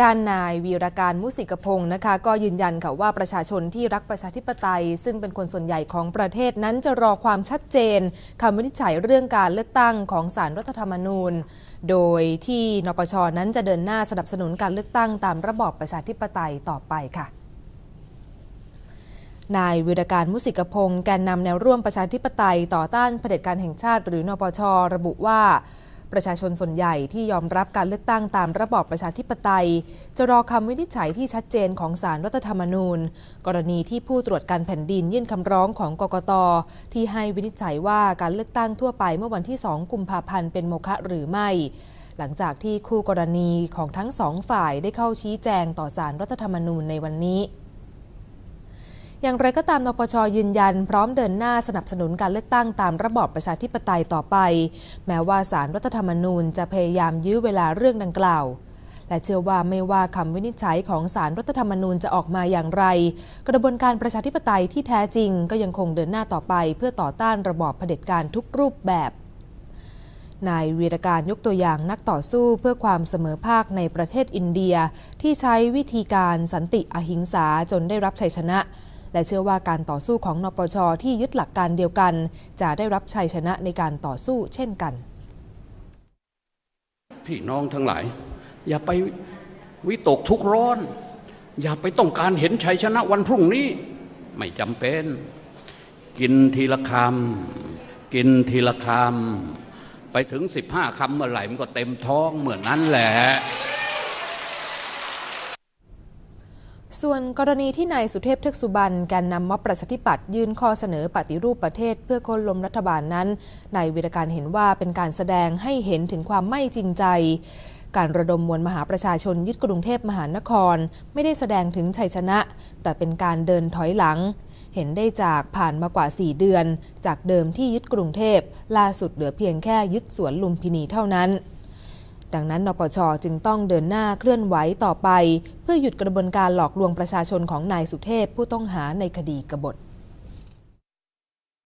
ด้านนายวีรการมุสิกพงศ์นะคะ ก็ยืนยันค่ะว่าประชาชนที่รักประชาธิปไตย ซึ่งเป็นคนส่วนใหญ่ของประเทศนั้นจะรอความชัดเจนคำวินิจฉัยเรื่องการเลือกตั้งของสารรัฐธรรมนูญ โดยที่นปชนั้นจะเดินหน้าสนับสนุนการเลือกตั้งตามระบอบประชาธิปไตยต่อไปค่ะนายวิรการมุสิกพงศ์แกนนำแนวร่วมประชาธิปไตยต่อต้านเผด็จการแห่งชาติ หรือนปชระบุว่า ประชาชนส่วนใหญ่ที่ยอมรับการเลือกตั้งตามระบอบประชาธิปไตย จะรอคำวินิจฉัยที่ชัดเจนของสารรัฐธรรมนูญ กรณีที่ผู้ตรวจการแผ่นดินยื่นคำร้องของกกต ที่ให้วินิจฉัยว่าการเลือกตั้งทั่วไปเมื่อวันที่ 2 กุมภาพันธ์เป็นโมฆะหรือไม่หลังจากที่คู่กรณีของทั้งสองฝ่ายได้เข้าชี้แจงต่อสารรัฐธรรมนูญในวันนี้ อย่างไรก็ตามนปชยืนยัน พร้อมเดินหน้าสนับสนุนการเลือกตั้งตามระบอบประชาธิปไตยต่อไป แม้ว่าสารรัฐธรรมนูญจะพยายามยื้อเวลาเรื่องดังกล่าว และเชื่อว่าไม่ว่าคำวินิจฉัยของสารรัฐธรรมนูญจะออกมาอย่างไร กระบวนการประชาธิปไตยที่แท้จริงก็ยังคงเดินหน้าต่อไป เพื่อต่อต้านระบอบเผด็จการทุกรูปแบบนายวีรการยกตัวอย่างนักต่อสู้เพื่อความเสมอภาคในประเทศอินเดีย ที่ใช้วิธีการสันติอหิงสาจนได้รับชัยชนะ และเชื่อว่าการต่อสู้ของนปชที่ยึดหลักการเดียวกัน จะได้รับชัยชนะในการต่อสู้เช่นกัน พี่น้องทั้งหลาย อย่าไปวิตกทุกข์ร้อน อย่าไปต้องการเห็นชัยชนะวันพรุ่งนี้ ไม่จำเป็น กินทีละคำกินทีละคำไปถึงสิบห้าคำเมื่อไหร่มันก็เต็มท้องเหมือนนั้นแหละ ส่วนกรณีที่นายสุเทพเทือกสุบรรณแกนนำม็อบประชาธิปัตย์ยื่นข้อเสนอปฏิรูปประเทศเพื่อโค่นล้มรัฐบาลนั้นนายวิรการเห็นว่าเป็นการแสดงให้เห็นถึงความไม่จริงใจ การระดมมวลมหาประชาชนยึดกรุงเทพมหานคร ไม่ได้แสดงถึงชัยชนะ แต่เป็นการเดินถอยหลัง เห็นได้จากผ่านมากว่า 4 เดือน จากเดิมที่ยึดกรุงเทพล่าสุดเหลือเพียงแค่ยึดสวนลุมพินีเท่านั้น ดังนั้นนปชจึงต้องเดินหน้าเคลื่อนไหวต่อไป เพื่อหยุดกระบวนการหลอกลวงประชาชนของนายสุเทพผู้ต้องหาในคดีกบฏ